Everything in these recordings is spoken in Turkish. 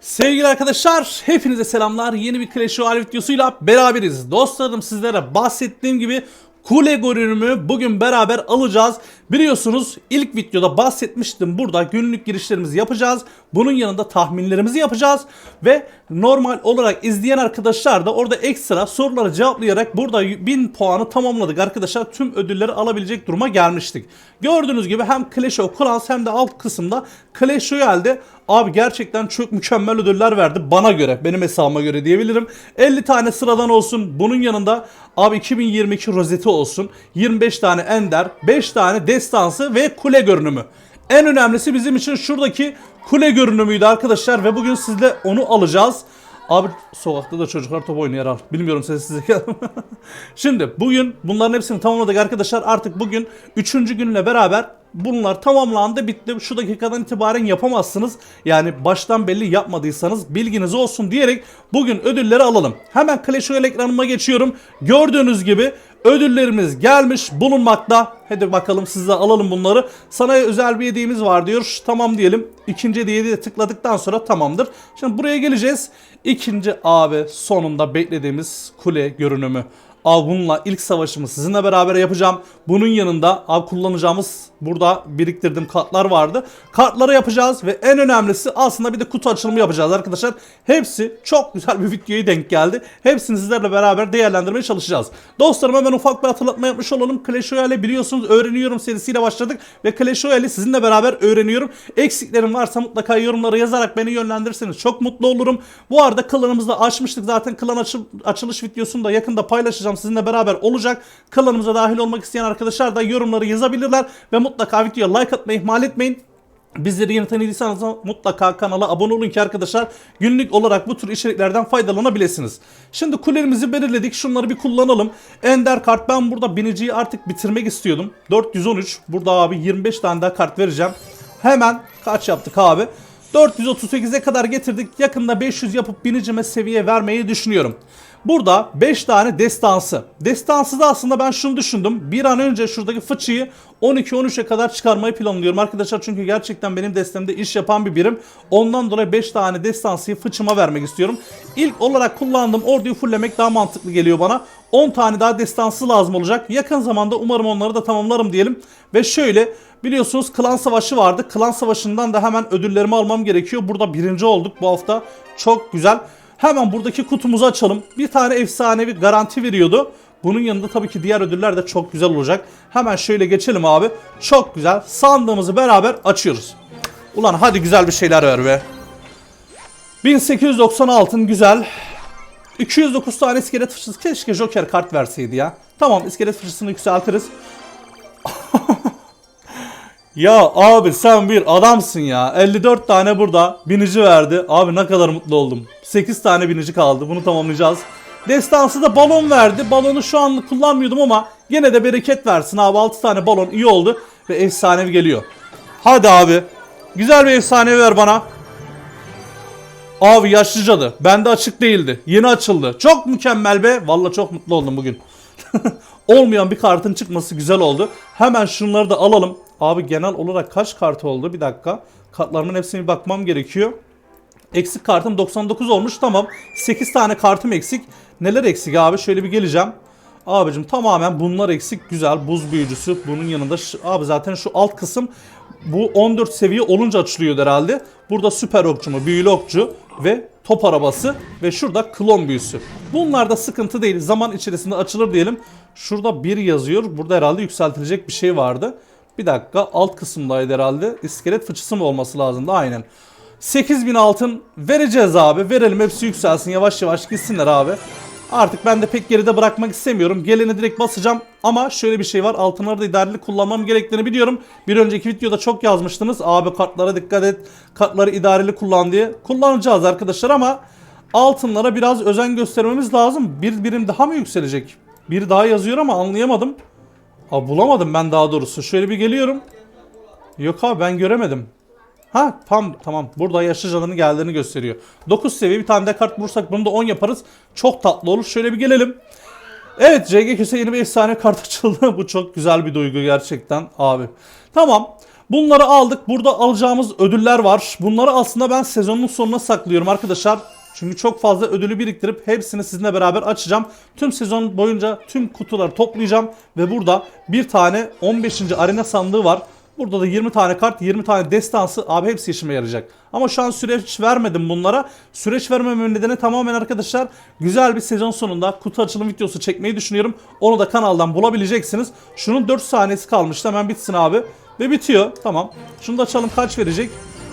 Sevgili arkadaşlar, hepinize selamlar. Yeni bir Clash Royale videosuyla beraberiz. Dostlarım sizlere bahsettiğim gibi kule görünümü bugün beraber alacağız. Biliyorsunuz ilk videoda bahsetmiştim. Burada günlük girişlerimizi yapacağız. Bunun yanında tahminlerimizi yapacağız. Ve normal olarak izleyen arkadaşlar da orada ekstra soruları cevaplayarak burada 1000 puanı tamamladık arkadaşlar. Tüm ödülleri alabilecek duruma gelmiştik. Gördüğünüz gibi hem Clash of Clans hem de alt kısımda Clash Royale'de Abi gerçekten çok mükemmel ödüller verdi bana göre, benim hesabıma göre diyebilirim. 50 tane sıradan olsun. Bunun yanında abi 2022 rozeti olsun. 25 tane ender, 5 tane destansı ve kule görünümü. En önemlisi bizim için şuradaki kule görünümüydü arkadaşlar ve bugün sizle onu alacağız. Abi sokakta da çocuklar top oynuyor herhalde. Bilmiyorum sessizlik. Şimdi bugün bunların hepsini tamamladık arkadaşlar. Artık bugün 3. günle beraber bunlar tamamlandı bitti. Şu dakikadan itibaren yapamazsınız. Yani baştan belli yapmadıysanız bilginiz olsun diyerek bugün ödülleri alalım. Hemen Clash Royale ekranıma geçiyorum. Gördüğünüz gibi ödüllerimiz gelmiş bulunmakta. Hadi bakalım sizle alalım bunları. Sana özel bir hediyemiz var diyor. Tamam diyelim. İkinci hediyeyi de tıkladıktan sonra tamamdır. Şimdi buraya geleceğiz. İkinci abi sonunda beklediğimiz kule görünümü. Abi bununla ilk savaşımı sizinle beraber yapacağım. Bunun yanında abi kullanacağımız burada biriktirdiğim kartlar vardı. Kartları yapacağız ve en önemlisi aslında bir de kutu açılımı yapacağız arkadaşlar. Hepsi çok güzel bir videoya denk geldi. Hepsini sizlerle beraber değerlendirmeye çalışacağız. Dostlarım hemen ufak bir hatırlatma yapmış olalım. Clash Royale biliyorsunuz öğreniyorum serisiyle başladık ve Clash Royale'i sizinle beraber öğreniyorum. Eksiklerim varsa mutlaka yorumlara yazarak beni yönlendirirseniz çok mutlu olurum. Bu arada klanımızı da açmıştık zaten klan açı- açılış videosunu da yakında paylaşacağım sizinle beraber olacak. Klanımıza dahil olmak isteyen arkadaşlar da yorumları yazabilirler ve mutlaka videoya like atmayı ihmal etmeyin. Bizleri yeni tanıdıysanız mutlaka kanala abone olun ki arkadaşlar günlük olarak bu tür içeriklerden faydalanabilirsiniz. Şimdi kulelerimizi belirledik. Şunları bir kullanalım. Ender kart ben burada biniciyi artık bitirmek istiyordum. 413. Burada abi 25 tane daha kart vereceğim. Hemen kaç yaptık abi? 438'e kadar getirdik. Yakında 500 yapıp binicime seviye vermeyi düşünüyorum. Burada 5 tane destansı. Destansı da aslında ben şunu düşündüm. Bir an önce şuradaki fıçıyı 12-13'e kadar çıkarmayı planlıyorum arkadaşlar. Çünkü gerçekten benim destemde iş yapan bir birim. Ondan dolayı 5 tane destansıyı fıçıma vermek istiyorum. İlk olarak kullandığım orduyu fulllemek daha mantıklı geliyor bana. 10 tane daha destansı lazım olacak. Yakın zamanda umarım onları da tamamlarım diyelim. Ve şöyle biliyorsunuz klan savaşı vardı. Klan savaşından da hemen ödüllerimi almam gerekiyor. Burada birinci olduk bu hafta. Çok güzel. Hemen buradaki kutumuzu açalım. Bir tane efsanevi garanti veriyordu. Bunun yanında tabii ki diğer ödüller de çok güzel olacak. Hemen şöyle geçelim abi. Çok güzel. Sandığımızı beraber açıyoruz. Ulan hadi güzel bir şeyler ver be. 1890 altın güzel. 209 tane iskelet fıçısı. Keşke Joker kart verseydi ya. Tamam iskelet fıçısını yükseltiriz. Ya abi sen bir adamsın ya. 54 tane burada binici verdi. Abi ne kadar mutlu oldum. 8 tane binici kaldı. Bunu tamamlayacağız. Destansı da balon verdi. Balonu şu anlık kullanmıyordum ama gene de bereket versin abi. 6 tane balon iyi oldu. Ve efsanevi geliyor. Hadi abi. Güzel bir efsanevi ver bana. Abi yaşlı cadı. Bende açık değildi. Yeni açıldı. Çok mükemmel be. Vallahi çok mutlu oldum bugün. Olmayan bir kartın çıkması güzel oldu. Hemen şunları da alalım. Abi genel olarak kaç kart oldu? Bir dakika. Kartlarımın hepsine bir bakmam gerekiyor. Eksik kartım 99 olmuş. Tamam. 8 tane kartım eksik. Neler eksik abi? Şöyle bir geleceğim. Abicim tamamen bunlar eksik. Güzel. Buz büyücüsü. Bunun yanında abi zaten şu alt kısım bu 14 seviye olunca açılıyor herhalde. Burada süper okçu mu? Büyülü okçu ve top arabası ve şurada klon büyüsü. Bunlarda sıkıntı değil. Zaman içerisinde açılır diyelim. Şurada bir yazıyor. Burada herhalde yükseltilecek bir şey vardı. Bir dakika alt kısımdaydı herhalde. İskelet fıçısı mı olması lazımdı aynen. 8000 altın vereceğiz abi. Verelim hepsi yükselsin yavaş yavaş gitsinler abi. Artık ben de pek geride bırakmak istemiyorum. Geleni direkt basacağım. Ama şöyle bir şey var. Altınları da idareli kullanmam gerektiğini biliyorum. Bir önceki videoda çok yazmıştınız. Abi kartlara dikkat et. Kartları idareli kullan diye. Kullanacağız arkadaşlar ama altınlara biraz özen göstermemiz lazım. Bir birim daha mı yükselecek? Bir daha yazıyor ama anlayamadım. Abi bulamadım ben daha doğrusu. Şöyle bir geliyorum. Yok abi ben göremedim. Ha tam tamam burada yaşlı canının geldiğini gösteriyor. 9 seviye bir tane de kart bulursak bunu da 10 yaparız. Çok tatlı olur. Şöyle bir gelelim. Evet CG Köse yeni bir efsane kart açıldı. Bu çok güzel bir duygu gerçekten abi. Tamam. Bunları aldık. Burada alacağımız ödüller var. Bunları aslında ben sezonun sonuna saklıyorum arkadaşlar. Çünkü çok fazla ödülü biriktirip hepsini sizinle beraber açacağım. Tüm sezon boyunca tüm kutuları toplayacağım. Ve burada bir tane 15. arena sandığı var. Burada da 20 tane kart, 20 tane destansı abi hepsi işime yarayacak. Ama şu an süreç vermedim bunlara. Süreç vermememin nedeni tamamen arkadaşlar güzel bir sezon sonunda kutu açılım videosu çekmeyi düşünüyorum. Onu da kanaldan bulabileceksiniz. Şunun 4 saniyesi kalmıştı hemen bitsin abi. Ve bitiyor. Tamam. Şunu da açalım kaç verecek?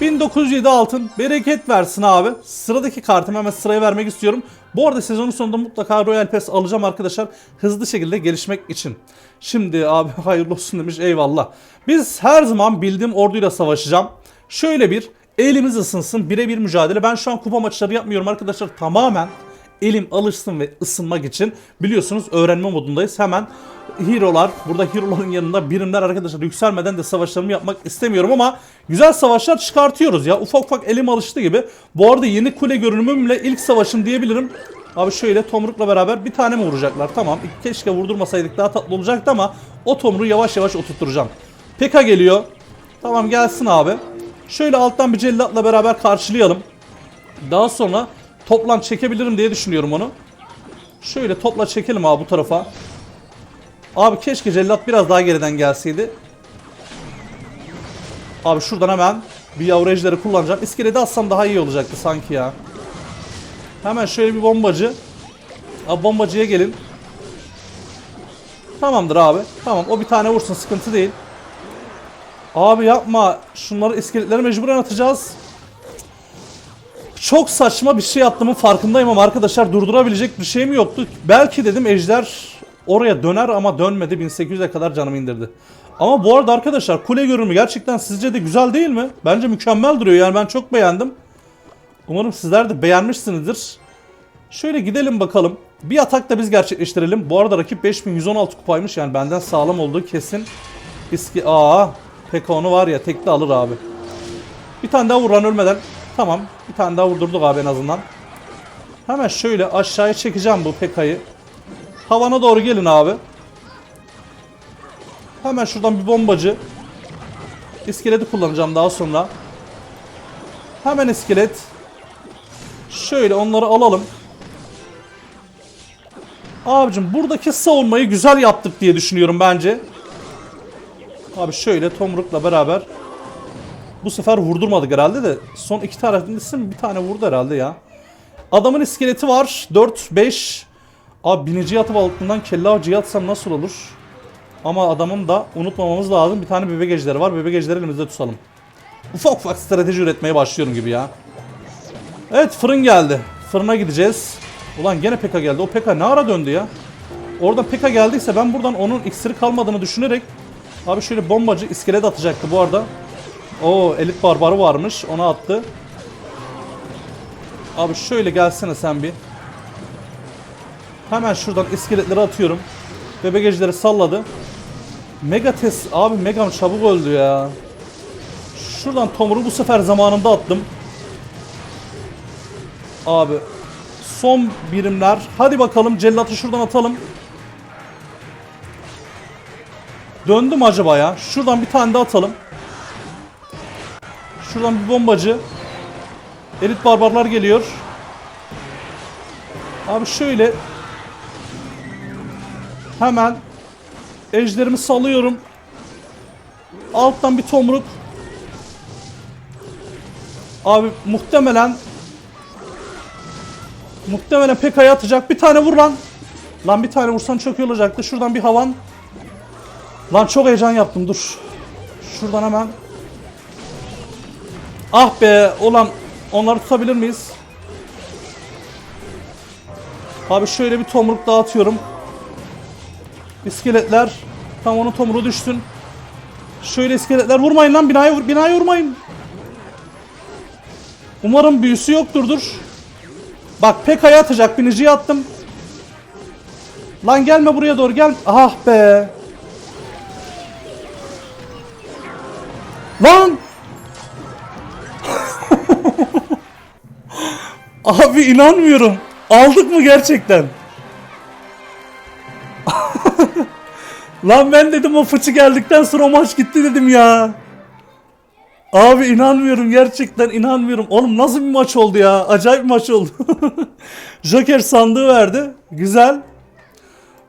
1907 altın. Bereket versin abi. Sıradaki kartımı hemen sıraya vermek istiyorum. Bu arada sezonun sonunda mutlaka Royal Pass alacağım arkadaşlar. Hızlı şekilde gelişmek için. Şimdi abi hayırlı olsun demiş eyvallah. Biz her zaman bildiğim orduyla savaşacağım. Şöyle bir elimiz ısınsın birebir mücadele. Ben şu an kupa maçları yapmıyorum arkadaşlar. Tamamen elim alışsın ve ısınmak için biliyorsunuz öğrenme modundayız. Hemen hero'lar, burada hero'ların yanında birimler arkadaşlar yükselmeden de savaşlarımı yapmak istemiyorum ama güzel savaşlar çıkartıyoruz ya. Ufak ufak elim alıştı gibi. Bu arada yeni kule görünümümle ilk savaşım diyebilirim. Abi şöyle tomrukla beraber bir tane mi vuracaklar? Tamam. Keşke vurdurmasaydık daha tatlı olacaktı ama o tomruğu yavaş yavaş oturtturacağım. Peka geliyor. Tamam gelsin abi. Şöyle alttan bir cellatla beraber karşılayalım. Daha sonra toplan çekebilirim diye düşünüyorum onu. Şöyle topla çekelim abi bu tarafa. Abi keşke cellat biraz daha geriden gelseydi. Abi şuradan hemen bir yavru ejderi kullanacağım. İskelede atsam daha iyi olacaktı sanki ya. Hemen şöyle bir bombacı. Abi bombacıya gelin. Tamamdır abi. Tamam o bir tane vursun sıkıntı değil. Abi yapma. Şunları iskeletleri mecburen atacağız. Çok saçma bir şey yaptığımın farkındayım ama arkadaşlar durdurabilecek bir şeyim yoktu. Belki dedim ejder oraya döner ama dönmedi. 1800'e kadar canımı indirdi. Ama bu arada arkadaşlar kule görünümü gerçekten sizce de güzel değil mi? Bence mükemmel duruyor yani ben çok beğendim. Umarım sizler de beğenmişsinizdir. Şöyle gidelim bakalım. Bir atak da biz gerçekleştirelim. Bu arada rakip 5116 kupaymış yani benden sağlam olduğu kesin. İski aa pek onu var ya tekli alır abi. Bir tane daha vuran ölmeden. Tamam. Bir tane daha vurdurduk abi en azından. Hemen şöyle aşağıya çekeceğim bu Peka'yı. Havana doğru gelin abi. Hemen şuradan bir bombacı. İskeleti kullanacağım daha sonra. Hemen iskelet. Şöyle onları alalım. Abicim buradaki savunmayı güzel yaptık diye düşünüyorum bence. Abi şöyle Tomruk'la beraber bu sefer vurdurmadık herhalde de son iki tarafındasın bir tane vurdu herhalde ya. Adamın iskeleti var 4 5 Abi binici atıp altından kelle avcıyı atsam nasıl olur? Ama adamın da unutmamamız lazım bir tane bebek ejderi var bebek ejderi elimizde tutalım. Ufak ufak strateji üretmeye başlıyorum gibi ya. Evet fırın geldi. Fırına gideceğiz. Ulan gene Pekka geldi. O Pekka ne ara döndü ya? Orada Pekka geldiyse ben buradan onun iksiri kalmadığını düşünerek Abi şöyle bombacı iskelet atacaktı bu arada. O elit barbarı varmış. Ona attı. Abi şöyle gelsene sen bir. Hemen şuradan iskeletleri atıyorum. Bebegecileri salladı. Megates abi Megam çabuk öldü ya. Şuradan Tomur'u bu sefer zamanında attım. Abi son birimler. Hadi bakalım cellatı şuradan atalım. Döndüm acaba ya? Şuradan bir tane daha atalım. Şuradan bir bombacı. Elit barbarlar geliyor. Abi şöyle hemen ejderimi salıyorum. Alttan bir tomruk. Abi muhtemelen muhtemelen PK'ya atacak. Bir tane vur lan. Lan bir tane vursan çok iyi olacaktı. Şuradan bir havan. Lan çok heyecan yaptım dur. Şuradan hemen. Ah be ulan onları tutabilir miyiz? Abi şöyle bir tomruk dağıtıyorum. İskeletler. Tam onun tomruğu düşsün. Şöyle iskeletler vurmayın lan binaya binaya vurmayın. Umarım büyüsü yoktur dur. Bak PK'ya atacak biniciyi attım. Lan gelme buraya doğru gel. Ah be. Lan! Abi inanmıyorum. Aldık mı gerçekten? Lan ben dedim o fıçı geldikten sonra maç gitti dedim ya. Abi inanmıyorum gerçekten inanmıyorum. Oğlum nasıl bir maç oldu ya? Acayip bir maç oldu. Joker sandığı verdi. Güzel.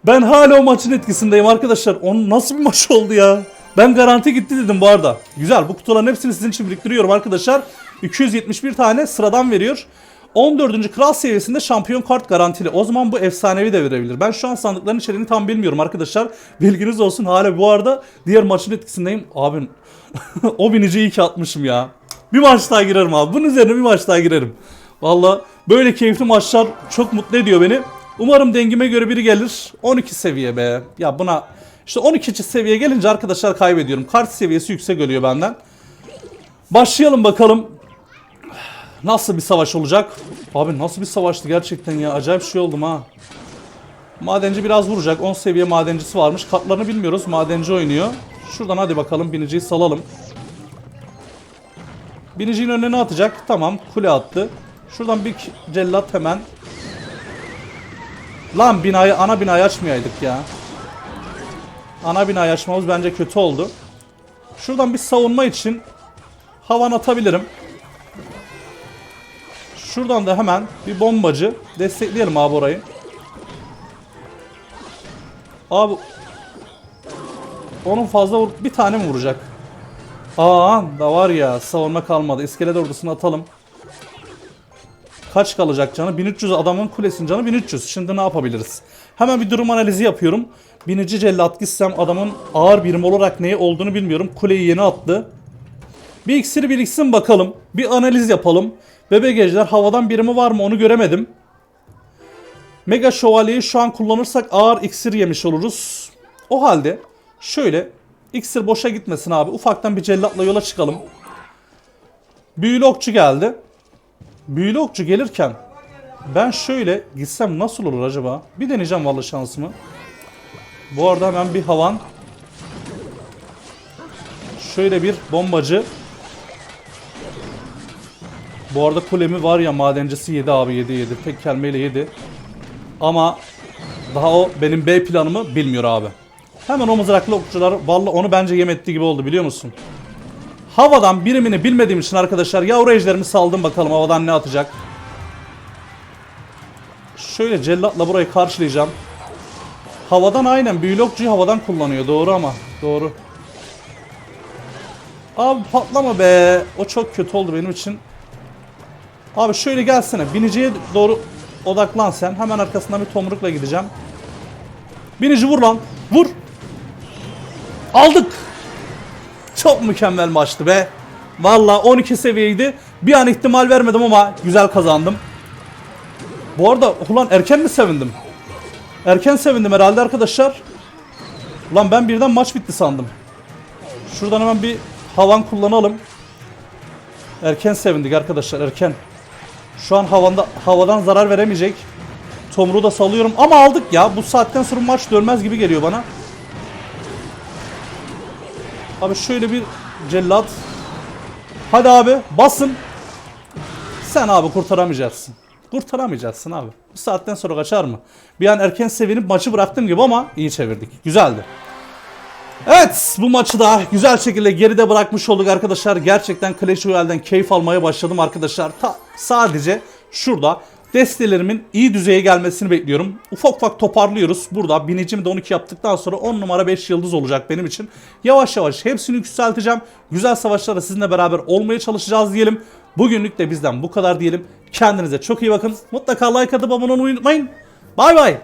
Ben hala o maçın etkisindeyim arkadaşlar. Onun nasıl bir maç oldu ya? Ben garanti gitti dedim bu arada. Güzel bu kutuların hepsini sizin için biriktiriyorum arkadaşlar. 271 tane sıradan veriyor. 14. kral seviyesinde şampiyon kart garantili. O zaman bu efsanevi de verebilir. Ben şu an sandıkların içeriğini tam bilmiyorum arkadaşlar. Bilginiz olsun. Hala bu arada diğer maçın etkisindeyim. Abim o binici iyi ki atmışım ya. Bir maç daha girerim abi. Bunun üzerine bir maç daha girerim. Valla böyle keyifli maçlar çok mutlu ediyor beni. Umarım dengime göre biri gelir. 12 seviye be. Ya buna işte 12. seviye gelince arkadaşlar kaybediyorum. Kart seviyesi yüksek ölüyor benden. Başlayalım bakalım. Nasıl bir savaş olacak? Abi nasıl bir savaştı gerçekten ya. Acayip şey oldum ha. Madenci biraz vuracak. 10 seviye madencisi varmış. Kartlarını bilmiyoruz. Madenci oynuyor. Şuradan hadi bakalım biniciyi salalım. Binicinin önüne atacak. Tamam kule attı. Şuradan bir cellat hemen. Lan binayı ana binayı açmayaydık ya. Ana binayı açmamız bence kötü oldu. Şuradan bir savunma için havan atabilirim. Şuradan da hemen bir bombacı destekleyelim abi orayı. Abi onun fazla vur bir tane mi vuracak? Aa da var ya savunma kalmadı. İskelet ordusunu atalım. Kaç kalacak canı? 1300 adamın kulesinin canı 1300. Şimdi ne yapabiliriz? Hemen bir durum analizi yapıyorum. Binici cellat gitsem adamın ağır birim olarak neyi olduğunu bilmiyorum. Kuleyi yeni attı. Bir iksiri biriksin bakalım. Bir analiz yapalım. Bebek ejder havadan birimi var mı onu göremedim. Mega şövalyeyi şu an kullanırsak ağır iksir yemiş oluruz. O halde şöyle iksir boşa gitmesin abi. Ufaktan bir cellatla yola çıkalım. Büyülü okçu geldi. Büyülü okçu gelirken ben şöyle gitsem nasıl olur acaba? Bir deneyeceğim vallahi şansımı. Bu arada hemen bir havan. Şöyle bir bombacı. Bu arada kulemi var ya madencisi yedi abi yedi yedi. Tek kelimeyle yedi. Ama daha o benim B planımı bilmiyor abi. Hemen o mızraklı okçular valla onu bence yem ettiği gibi oldu biliyor musun? Havadan birimini bilmediğim için arkadaşlar yavru ejderimi saldım bakalım havadan ne atacak. Şöyle cellatla burayı karşılayacağım. Havadan aynen büyülü okçuyu havadan kullanıyor doğru ama doğru. Abi patlama be. O çok kötü oldu benim için. Abi şöyle gelsene. Biniciye doğru odaklan sen. Hemen arkasından bir tomrukla gideceğim. Binici vur lan. Vur. Aldık. Çok mükemmel maçtı be. Valla 12 seviyeydi. Bir an ihtimal vermedim ama güzel kazandım. Bu arada ulan erken mi sevindim? Erken sevindim herhalde arkadaşlar. Ulan ben birden maç bitti sandım. Şuradan hemen bir havan kullanalım. Erken sevindik arkadaşlar erken. Şu an havanda havadan zarar veremeyecek. Tomruğu da salıyorum ama aldık ya. Bu saatten sonra maç dönmez gibi geliyor bana. Abi şöyle bir cellat. Hadi abi basın. Sen abi kurtaramayacaksın. Kurtaramayacaksın abi. Bu saatten sonra kaçar mı? Bir an erken sevinip maçı bıraktım gibi ama iyi çevirdik. Güzeldi. Evet bu maçı da güzel şekilde geride bırakmış olduk arkadaşlar. Gerçekten Clash Royale'den keyif almaya başladım arkadaşlar. Ta, sadece şurada destelerimin iyi düzeye gelmesini bekliyorum. Ufak ufak toparlıyoruz. Burada binicimi de 12 yaptıktan sonra 10 numara 5 yıldız olacak benim için. Yavaş yavaş hepsini yükselteceğim. Güzel savaşlara sizinle beraber olmaya çalışacağız diyelim. Bugünlük de bizden bu kadar diyelim. Kendinize çok iyi bakın. Mutlaka like atıp abone olmayı unutmayın. Bay bay.